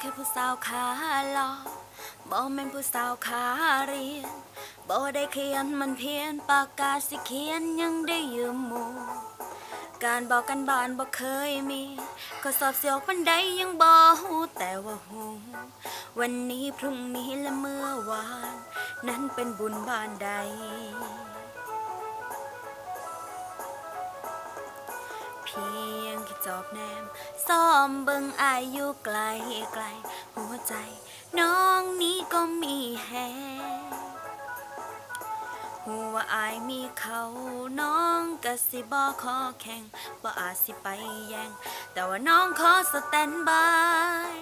แค่ผู้สาวขาหลอบ่แม่นผู้สาวขาเรียนบ่ได้เขียนมันเพียนปากกาสิเขียนยังได้ยืมหมู่การบอกกันบ้านบ่เคยมี ก็สอบเสียวปันใดยังบ่ฮู้แต่ว่าฮู้วันนี้พรุ่งนี้และเมื่อวาน นั้นเป็นบุญบ้านใด เพีย จอบแนมซ้อมเบิ่งอายอยู่ไกลไกล หัวใจ น้องนี้ก็มีแฮงหัวอายมีเขาน้องก็สิบ่ขอแข่งบ่อาจสิไปแย่ง แต่ว่าน้องขอสแตนบาย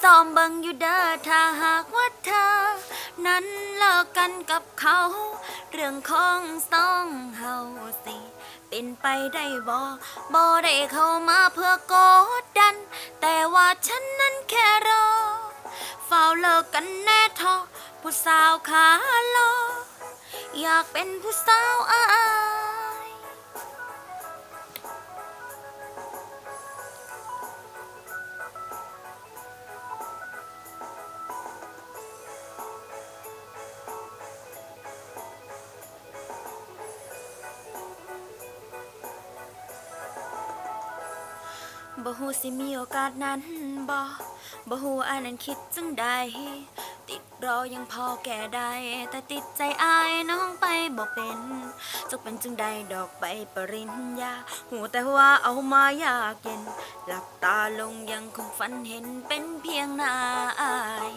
ซ้อมเบิ่งอยู่เด้อถ้าหากว่าเธอ นั้นเลิกกันกับเขา เรื่องของสองเฮาสิ เป็นไปได้บ่บ่ได้เข้ามาเพื่อกดดัน แต่ว่าฉันนั้นแค่รอ เฝ้าเลิกกันแน่ทอผู้สาวขาลออยากเป็นผู้สาวอา บ่ฮู้สิมีโอกาสนั้นบ่บ่ฮู้อันนั้นคิดจังใด ติดรอยังพอแก่ได้ แต่ติดใจอายน้องไปบ่เป็นจะเป็นจังใดดอกใบปริญญาหูแต่ว่าเอามายากเย็น หลับตาลงยังคงฝันเห็นเป็นเพียงนาอาย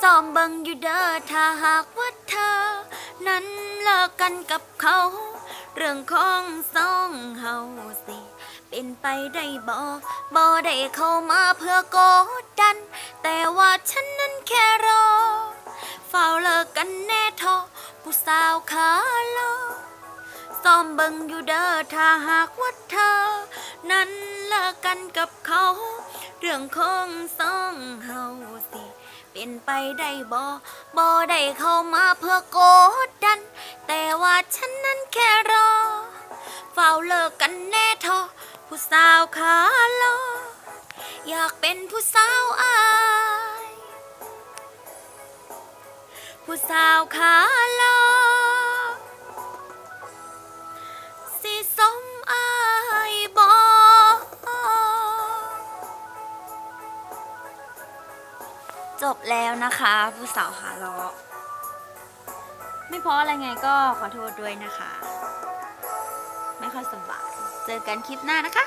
ซ้อมเบิ่งอยู่เด้อถ้าหากว่าเธอ นั้นเลิกกันกับเขา เรื่องของสองเฮาสิ เป็นไปได้บ่บ่ได้เข้ามาเพื่อกดดัน แต่ว่าฉันนั้นแค่รอ เฝ้าเลิกกันแน่ทอผู้สาวขาลอซ้อมเบิ่งอยู่เด้อถ้าหากว่าเธอ นั้นเลิกกันกับเขา เรื่องของสองเฮาสิเป็นไปได้บ่บ่ได้เข้ามาเพื่อกดดัน แต่ว่าฉันนั้นแค่รอ เฝ้าเลิกกันแน่ ผู้สาวขาลออยากเป็นผู้สาวอาย ผู้สาวขาลอสิสมอายบอจบแล้วนะคะ ผู้สาวขาลอไม่เพราะอะไรไงก็ขอโทษด้วยนะคะ ไม่ค่อยสบาย เจอกันคลิปหน้านะคะ